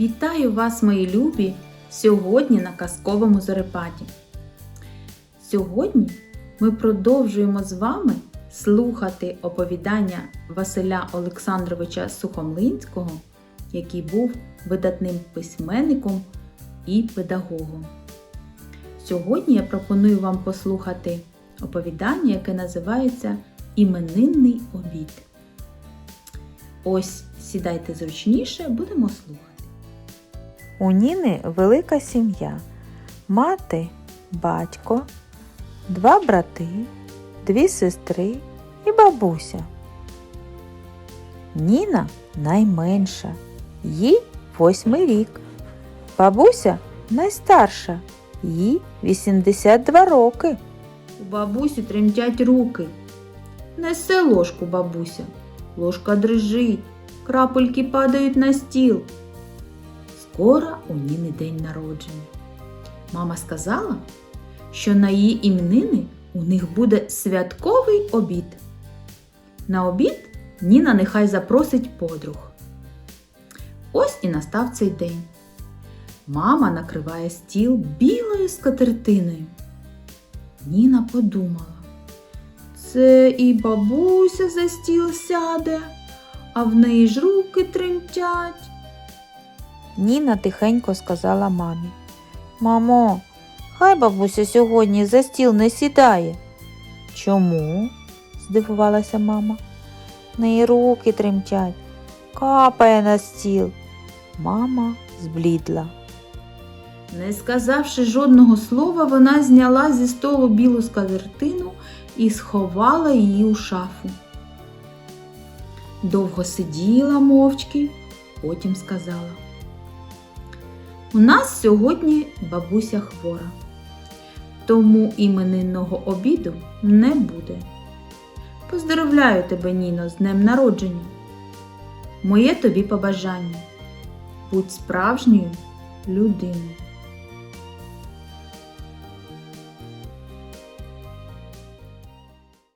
Вітаю вас, мої любі, сьогодні на казковому зорепаді. Сьогодні ми продовжуємо з вами слухати оповідання Василя Олександровича Сухомлинського, який був видатним письменником і педагогом. Сьогодні я пропоную вам послухати оповідання, яке називається Іменинний обід. Ось сідайте зручніше, будемо слухати. У Ніни велика сім'я. Мати, батько, два брати, дві сестри і бабуся. Ніна найменша, їй восьмий рік. Бабуся найстарша, їй 82 роки. У бабусі тремтять руки. Несе ложку бабуся. Ложка дрижить, крапельки падають на стіл. Скоро у Ніни день народження. Мама сказала, що на її іменини у них буде святковий обід. На обід Ніна нехай запросить подруг. Ось і настав цей день. Мама накриває стіл білою скатертиною. Ніна подумала. Це і бабуся за стіл сяде, а в неї ж руки тремтять. Ніна тихенько сказала мамі. Мамо, хай бабуся сьогодні за стіл не сідає. Чому? здивувалася мама. В неї руки тремтять, капає на стіл. Мама зблідла. Не сказавши жодного слова, вона зняла зі столу білу скатертину і сховала її у шафу. Довго сиділа мовчки, потім сказала. У нас сьогодні бабуся хвора, тому іменинного обіду не буде. Поздоровляю тебе, Ніно, з днем народження. Моє тобі побажання. Будь справжньою людиною.